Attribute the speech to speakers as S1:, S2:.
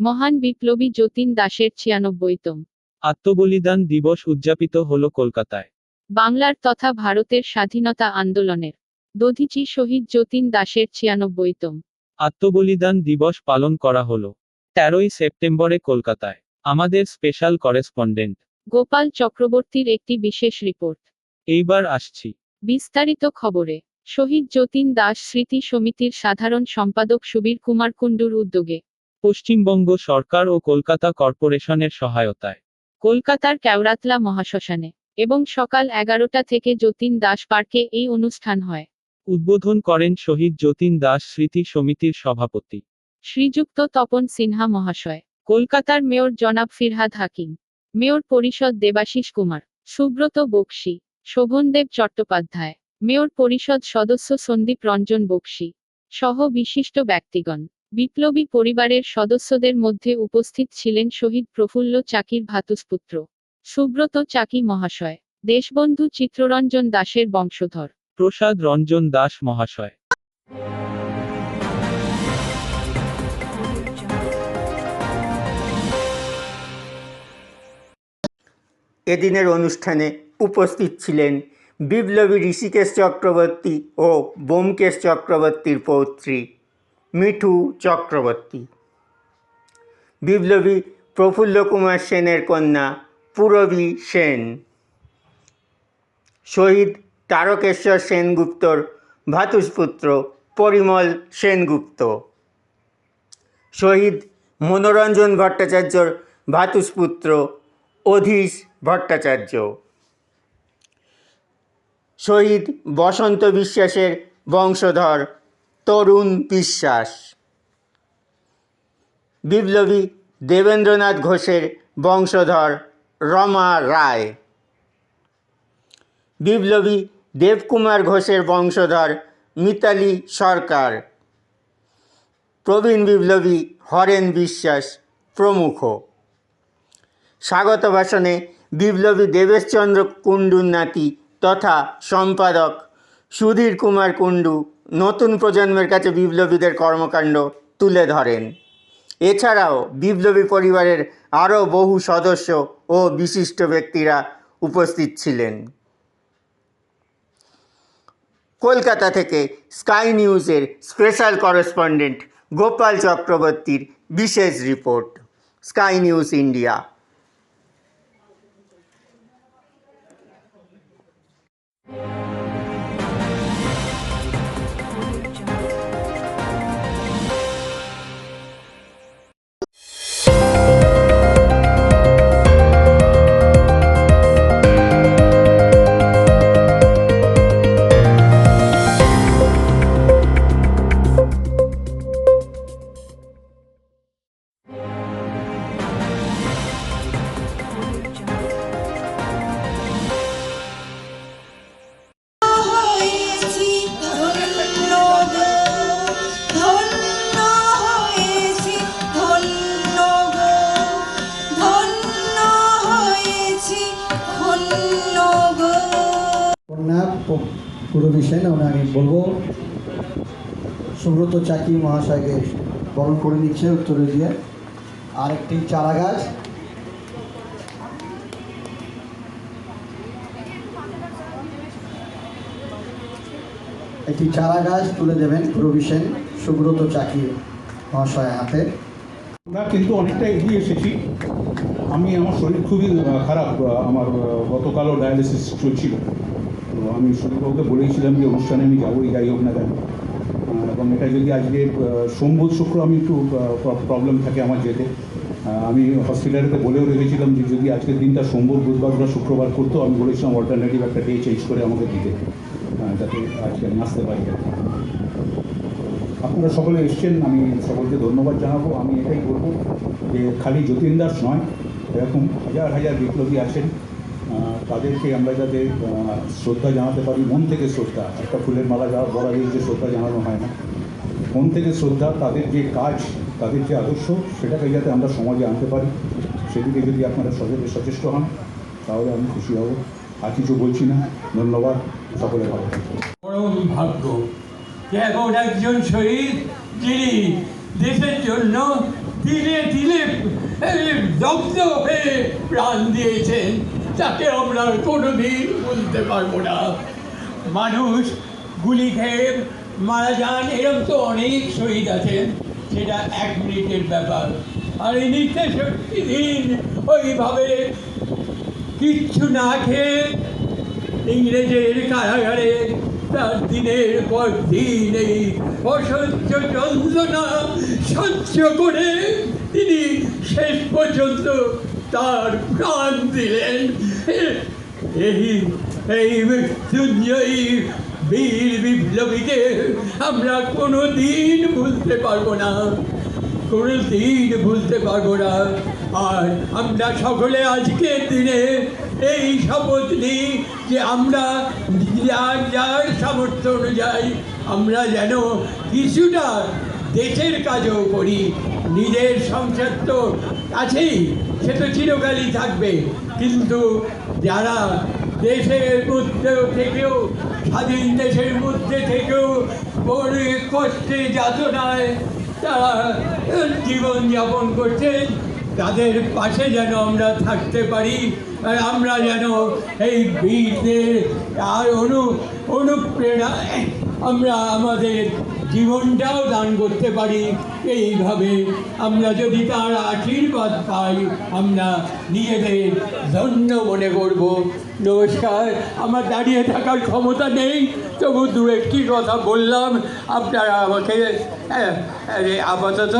S1: মহান বিপ্লবী যতীন দাসের ছিয়ানব্বইতম।
S2: আত্মবলিদান দিবস উদযাপিত হল কলকাতায়।
S1: বাংলার তথা ভারতের স্বাধীনতা আন্দোলনের। দধিচি শহীদ যতীন দাসের ছিয়ানব্বইতম।
S2: আত্মবলিদান দিবস পালন করা হলো। তেরোই সেপ্টেম্বরে কলকাতায়। আমাদের স্পেশাল করেসপন্ডেন্ট।
S1: গোপাল চক্রবর্তীর একটি বিশেষ রিপোর্ট।
S2: এইবার আসছি।
S1: বিস্তারিত খবরে। শহীদ যতীন দাস স্মৃতি সমিতির সাধারণ সম্পাদক সুবীর কুমার কুণ্ডুর উদ্যোগে।
S2: পশ্চিমবঙ্গ সরকার ও কলকাতা কর্পোরেশনের সহায়তায়।
S1: কলকাতার কেওড়াতলা মহাশ্মশানে এবং সকাল এগারোটা থেকে যতীন দাস পার্কে এই অনুষ্ঠান হয়।
S2: উদ্বোধন করেন শহীদ যতীন দাস স্মৃতি সমিতির সভাপতি।
S1: শ্রীযুক্ত তপন সিনহা মহাশয়। কলকাতার মেয়র জনাব ফিরহাদ হাকিম। মেয়র পরিষদ দেবাশিস কুমার। সুব্রত বক্সি। শোভনদেব চট্টোপাধ্যায়। মেয়র পরিষদ সদস্য সন্দীপ রঞ্জন বক্সি। সহ বিশিষ্ট ব্যক্তিগণ। বিপ্লবী পরিবারের সদস্যদের মধ্যে উপস্থিত ছিলেন শহীদ প্রফুল্ল চাকির ভাতুসপুত্র সুব্রত চাকি মহাশয় দেশবন্ধু চিত্ররঞ্জন দাসের বংশধর।
S2: প্রসাদ রঞ্জন দাস মহাশয়।
S3: এদিনের অনুষ্ঠানে উপস্থিত ছিলেন বিপ্লবী ঋষিকেশ চক্রবর্তী ও বোমকেশ চক্রবর্তীর পৌত্রী। মিঠু চক্রবর্তী। বিপ্লবী প্রফুল্ল কুমার সেনের কন্যা পূরবী সেন। শহীদ তারকেশ্বর সেনগুপ্তর ভাতুষপুত্র পরিমল সেনগুপ্ত। শহীদ মনোরঞ্জন ভট্টাচার্যর ভাতুষপুত্র অধীশ ভট্টাচার্য। শহীদ বসন্ত বিশ্বাসের বংশধর তরুণ বিশ্বাস। বিপ্লবী দেবেন্দ্রনাথ ঘোষের বংশধর রমা রায়। বিপ্লবী দেবকুমার ঘোষের বংশধর মিতালি সরকার। প্রবীণ বিপ্লবী হরেন বিশ্বাস প্রমুখ। স্বাগত ভাষণে বিপ্লবী দেবেশচন্দ্র কুণ্ডুর নাতি তথা সম্পাদক সুধীর কুমার কুণ্ডু নতুন প্রজন্মের কাছে বিপ্লবীদের কর্মকাণ্ড তুলে ধরেন। এছাড়াও বিপ্লবী পরিবারের আরও বহু সদস্য ও বিশিষ্ট ব্যক্তিরা উপস্থিত ছিলেন। কলকাতা থেকে স্কাই নিউজের স্পেশাল করেসপন্ডেন্ট গোপাল চক্রবর্তীর বিশেষ রিপোর্ট, স্কাই নিউজ ইন্ডিয়া।
S4: কন্যা প- পূরবী সেন আমি বলব। সুব্রত চাকি মহাশয়কে বরণ করে নিচ্ছে উত্তরে দিয়ে আর একটি চারা গাছ। একটি চারা গাছ তুলে দেবেন পূরবী সেন সুব্রত চাকি মহাশয় হাতে।
S5: আমরা কিন্তু অনেকটা এগিয়ে এসেছি। আমি, আমার শরীর খুবই খারাপ, আমার গতকালও ডায়ালিসিস চলছিল। তো আমি সুদীপবাবুকে বলেছিলাম যে অনুষ্ঠানে আমি যাবোই যাই হোক না কেন। এবং এটা যদি আজকে আহ, সোম শুক্র আমি একটু প্রবলেম থাকে আমার যেতে। আমি হসপিটালেতে বলেও রেখেছিলাম যে যদি আজকের দিনটা সোমবার বুধবার বা শুক্রবার করতো আমি বলেছিলাম অল্টারনেটিভ একটা ডে চেঞ্জ করে আমাকে দিতে যাতে আজকে আমি আসতে পারি। আপনারা সকলে এসছেন আমি সকলকে ধন্যবাদ জানাব। আমি এটাই বলব যে খালি যতীন দাস নয় এরকম হাজার হাজার বিপ্লবী আছেন। তাদেরকে আমরা যাতে শ্রদ্ধা জানাতে পারি, মন থেকে শ্রদ্ধা, একটা ফুলের মালা যাওয়া বলা যে শ্রদ্ধা জানানো হয় না। মন থেকে শ্রদ্ধা, তাদের যে কাজ, তাদের যে আদর্শ, সেটাকে যাতে আমরা সমাজে আনতে পারি। সেদিকে যদি আপনারা সচেতন সচেষ্ট হন, তাহলে আমি খুশি হব। আর কিছু বলছি না। ধন্যবাদ। সকলে ভালো
S6: পরম ভাগ্য একজন শহীদ, যিনি দেশের জন্য তিলে তিলে দগ্ধ হয়ে প্রাণ দিয়েছেন তাকে আমরা কোনোদিন বলতে পারব না। মানুষ গুলি খেয়ে মারা যান, এরকম তো অনেক শহীদ আছেন, সেটা এক মিনিটের ব্যাপার। আর এই নিত্যশক্তি দিন ওইভাবে কিচ্ছু না খেয়ে ইংরেজের কারাগারে তার দিনের পর দিন এই অসহ্য যন্ত্রণা সহ্য করে তিনি শেষ পর্যন্ত তার প্রাণ দিলেন। এই এই মৃত্যুঞ্জয়ী বীর বিপ্লবীকে আমরা কোনো দিন ভুলতে পারব না কোনো দিন ভুলতে পারব না। আর আমরা সকলে আজকের দিনে এই শপথ নিই যে আমরা যার যার সামর্থ্য অনুযায়ী আমরা যেন কিছুটা দেশের কাজও করি, নিজের সংসার তো আছেই, সে তো চিরকালই থাকবে। কিন্তু যারা দেশের মধ্যে থেকেও, স্বাধীন দেশের মধ্যে থেকেও বড় কষ্টে যাতনায় তারা জীবন যাপন করছে তাদের পাশে যেন আমরা থাকতে পারি। আমরা যেন এই বীরদের আর অনু অনুপ্রেরণায় আমরা আমাদের জীবনটাও দান করতে পারি। এইভাবে আমরা যদি তার আশীর্বাদ পাই আমরা নিজেদের ধন্য মনে করব। নমস্কার আমার দাঁড়িয়ে থাকার ক্ষমতা নেই তবু দু একটি কথা বললাম। আপনারা আমাকে আহ, আপাতত